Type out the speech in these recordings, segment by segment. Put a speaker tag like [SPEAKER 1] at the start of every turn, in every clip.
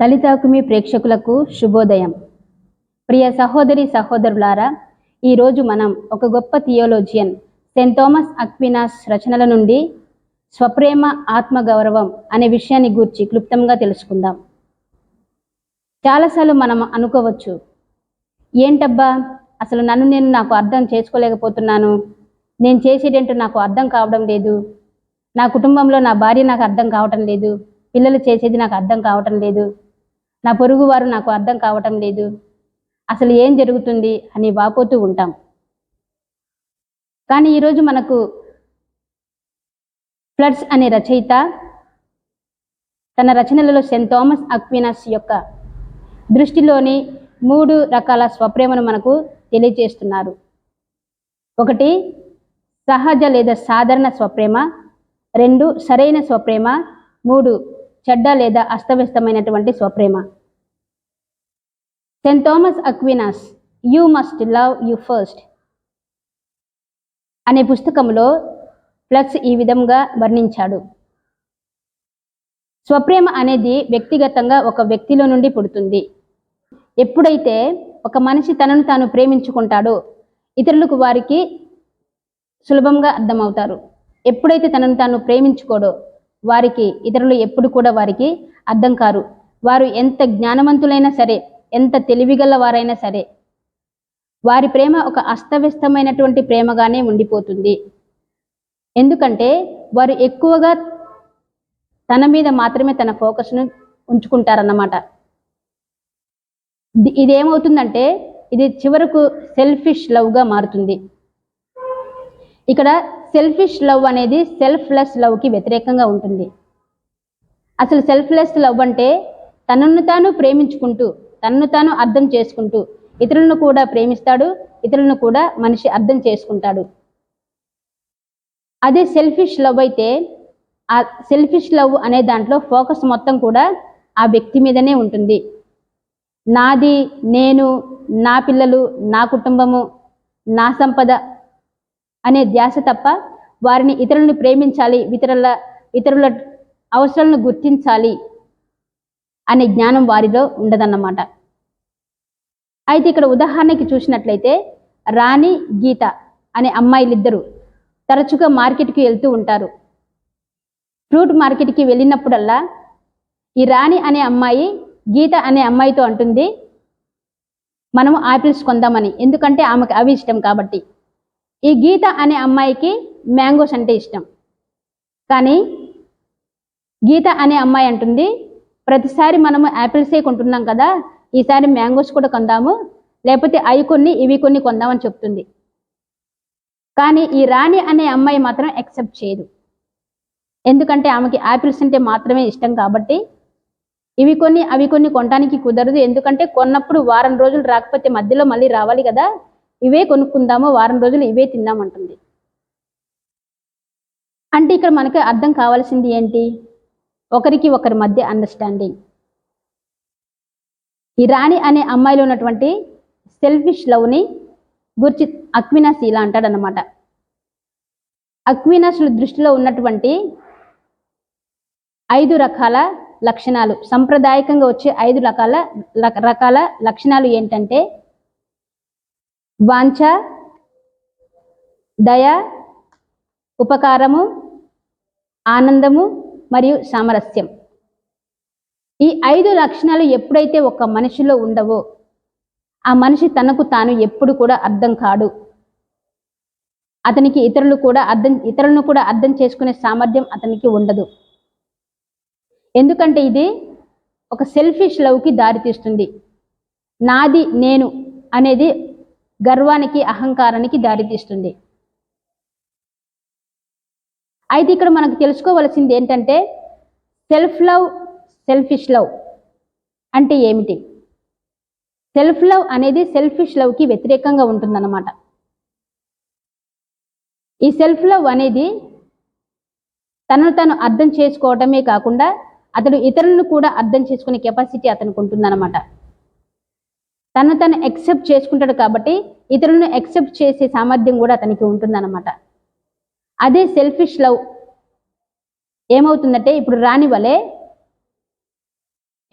[SPEAKER 1] తలితాకుమి ప్రేక్షకులకు శుభోదయం. ప్రియ సహోదరి సహోదరులారా ఈరోజు మనం ఒక గొప్ప థియోలోజియన్ సెయింట్ థామస్ అక్వినాస్ రచనల నుండి స్వప్రేమ ఆత్మగౌరవం అనే విషయాన్ని గూర్చి క్లుప్తంగా తెలుసుకుందాం. చాలాసార్లు మనం అనుకోవచ్చు ఏంటబ్బా అసలు నన్ను నేను నాకు అర్థం చేసుకోలేకపోతున్నాను. నేను చేసేటంటూ నాకు అర్థం కావడం లేదు. నా కుటుంబంలో నా భార్య నాకు అర్థం కావటం లేదు. పిల్లలు చేసేది నాకు అర్థం కావటం లేదు. నా పొరుగు వారు నాకు అర్థం కావటం లేదు. అసలు ఏం జరుగుతుంది అని వాపోతూ ఉంటాం. కానీ ఈరోజు మనకు ఫ్లడ్స్ అనే రచయిత తన రచనలలో సెయింట్ థామస్ అక్వినస్ యొక్క దృష్టిలోని మూడు రకాల స్వప్రేమను మనకు తెలియజేస్తున్నారు. ఒకటి సహజ లేదా సాధారణ స్వప్రేమ. రెండు సరైన స్వప్రేమ. మూడు చెడ్డ లేదా అస్తవ్యస్తమైనటువంటి స్వప్రేమ. Saint Thomas Aquinas you must love you first అనే పుస్తకంలో ప్లస్ ఈ విధంగా వర్ణించాడు. స్వప్రేమ అనేది వ్యక్తిగతంగా ఒక వ్యక్తిలో నుండి పుడుతుంది. ఎప్పుడైతే ఒక మనిషి తనను తాను ప్రేమించుకుంటాడో ఇతరులకు వారికి సులభంగా అర్థమవుతారు. ఎప్పుడైతే తనను తాను ప్రేమించుకోడో వారికి ఇతరులు ఎప్పుడు కూడా వారికి అర్థం కారు. వారు ఎంత జ్ఞానవంతులైనా సరే ఎంత తెలివిగల వారైనా సరే వారి ప్రేమ ఒక అస్తవ్యస్తమైనటువంటి ప్రేమగానే ఉండిపోతుంది. ఎందుకంటే వారు ఎక్కువగా తన మీద మాత్రమే తన ఫోకస్ను ఉంచుకుంటారన్నమాట. ఇది- ఇదేమవుతుందంటే ఇది చివరకు సెల్ఫిష్ లవ్గా మారుతుంది. ఇక్కడ సెల్ఫిష్ లవ్ అనేది సెల్ఫ్లెస్ లవ్కి వ్యతిరేకంగా ఉంటుంది. అసలు సెల్ఫ్లెస్ లవ్ అంటే తనను తాను ప్రేమించుకుంటూ తనను తాను అర్థం చేసుకుంటూ ఇతరులను కూడా ప్రేమిస్తాడు ఇతరులను కూడా మనిషి అర్థం చేసుకుంటాడు. అదే సెల్ఫిష్ లవ్ అయితే ఆ సెల్ఫిష్ లవ్ అనే దాంట్లో ఫోకస్ మొత్తం కూడా ఆ వ్యక్తి మీదనే ఉంటుంది. నాది నేను నా పిల్లలు నా కుటుంబము నా సంపద అనే ధ్యాస తప్ప వారిని ఇతరులను ప్రేమించాలి ఇతరుల ఇతరుల అవసరాలను గుర్తించాలి అనే జ్ఞానం వారిలో ఉండదన్నమాట. అయితే ఇక్కడ ఉదాహరణకి చూసినట్లయితే రాణి గీత అనే అమ్మాయిలిద్దరూ తరచుగా మార్కెట్కి వెళ్తూ ఉంటారు. ఫ్రూట్ మార్కెట్కి వెళ్ళినప్పుడల్లా ఈ రాణి అనే అమ్మాయి గీత అనే అమ్మాయితో అంటుంది మనము ఆపిల్స్ కొందామని. ఎందుకంటే ఆమెకు అవి ఇష్టం కాబట్టి. ఈ గీత అనే అమ్మాయికి మ్యాంగోస్ అంటే ఇష్టం. కానీ గీత అనే అమ్మాయి అంటుంది ప్రతిసారి మనము యాపిల్సే కొంటున్నాం కదా ఈసారి మ్యాంగోస్ కూడా కొందాము లేకపోతే అవి కొన్ని ఇవి కొన్ని కొందామని చెప్తుంది. కానీ ఈ రాణి అనే అమ్మాయి మాత్రం యాక్సెప్ట్ చేయదు. ఎందుకంటే ఆమెకి యాపిల్స్ అంటే మాత్రమే ఇష్టం కాబట్టి ఇవి కొన్ని అవి కొన్ని కొనడానికి కుదరదు. ఎందుకంటే కొన్నప్పుడు వారం రోజులు రాకపోతే మధ్యలో మళ్ళీ రావాలి కదా ఇవే కొనుక్కుందాము వారం రోజులు ఇవే తిందామంటుంది. అంటే ఇక్కడ మనకి అర్థం కావాల్సింది ఏంటి? ఒకరికి ఒకరి మధ్య అండర్స్టాండింగ్ ఈ రాణి అనే అమ్మాయిలో ఉన్నటువంటి సెల్ఫిష్ లవ్ని గురించి అక్వినాస్ ఇలా అంటాడనమాట అక్వినాసుల దృష్టిలో ఉన్నటువంటి ఐదు రకాల లక్షణాలు సంప్రదాయకంగా వచ్చే ఐదు రకాల రకాల లక్షణాలు ఏంటంటే వాంఛ దయ ఉపకారము ఆనందము మరియు సామరస్యం. ఈ ఐదు లక్షణాలు ఎప్పుడైతే ఒక మనిషిలో ఉండవో ఆ మనిషి తనకు తాను ఎప్పుడు కూడా అర్థం కాడు. అతనికి ఇతరులు కూడా అర్థం ఇతరులను కూడా అర్థం చేసుకునే సామర్థ్యం అతనికి ఉండదు. ఎందుకంటే ఇది ఒక సెల్ఫిష్ లవ్కి దారితీస్తుంది. నాది నేను అనేది గర్వానికి అహంకారానికి దారితీస్తుంది అయితే ఇక్కడ మనకు తెలుసుకోవలసింది ఏంటంటే సెల్ఫ్ లవ్ సెల్ఫిష్ లవ్ అంటే ఏమిటి? సెల్ఫ్ లవ్ అనేది సెల్ఫిష్ లవ్కి వ్యతిరేకంగా ఉంటుందన్నమాట. ఈ సెల్ఫ్ లవ్ అనేది తనను తాను అర్థం చేసుకోవటమే కాకుండా అతడు ఇతరులను కూడా అర్థం చేసుకునే కెపాసిటీ అతనికి ఉంటుందన్నమాట. తను తను ఎక్సెప్ట్ చేసుకుంటాడు కాబట్టి ఇతరులను ఎక్సెప్ట్ చేసే సామర్థ్యం కూడా అతనికి ఉంటుందన్నమాట. అదే సెల్ఫిష్ లవ్ ఏమవుతుందంటే ఇప్పుడు రాని వలే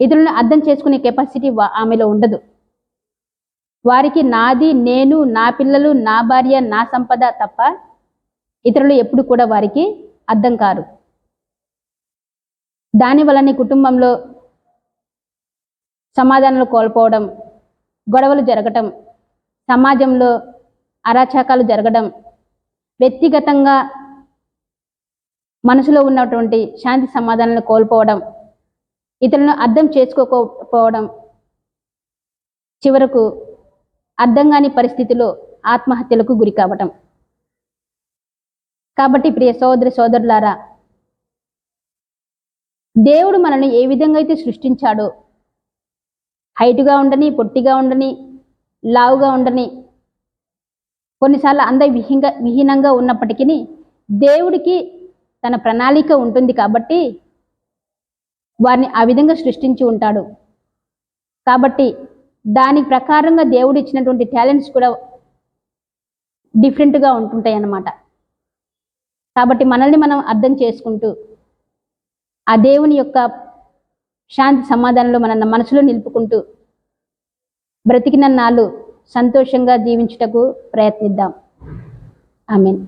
[SPEAKER 1] ఇతరులను అర్థం చేసుకునే కెపాసిటీ ఆమెలో ఉండదు. వారికి నాది నేను నా పిల్లలు నా భార్య నా సంపద తప్ప ఇతరులు ఎప్పుడు కూడా వారికి అర్థం కారు. దాని వలన కుటుంబంలో సమాధానాలు కోల్పోవడం గొడవలు జరగటం సమాజంలో అరాచకాలు జరగడం వ్యక్తిగతంగా మనసులో ఉన్నటువంటి శాంతి సమాధానాలను కోల్పోవడం ఇతరులను అర్థం చేసుకోకపోవడం చివరకు అర్థం కాని పరిస్థితిలో ఆత్మహత్యలకు గురి కావటం. కాబట్టి ప్రియ సోదరి సోదరులారా దేవుడు మనల్ని ఏ విధంగా అయితే సృష్టించాడో హైట్గా ఉండని పొట్టిగా ఉండని లావుగా ఉండని కొన్నిసార్లు అంద విహీనంగా విహీనంగా ఉన్నప్పటికీ దేవుడికి తన ప్రణాళిక ఉంటుంది కాబట్టి వారిని ఆ విధంగా సృష్టించి ఉంటాడు. కాబట్టి దాని ప్రకారంగా దేవుడు ఇచ్చినటువంటి టాలెంట్స్ కూడా డిఫరెంట్గా ఉంటుంటాయి అన్నమాట కాబట్టి మనల్ని మనం అర్థం చేసుకుంటూ ఆ దేవుని యొక్క శాంతి సమాధానంలో మన మనసులో నిలుపుకుంటూ బ్రతికిన నాళ్ళు సంతోషంగా జీవించుటకు ప్రయత్నిద్దాం. I mean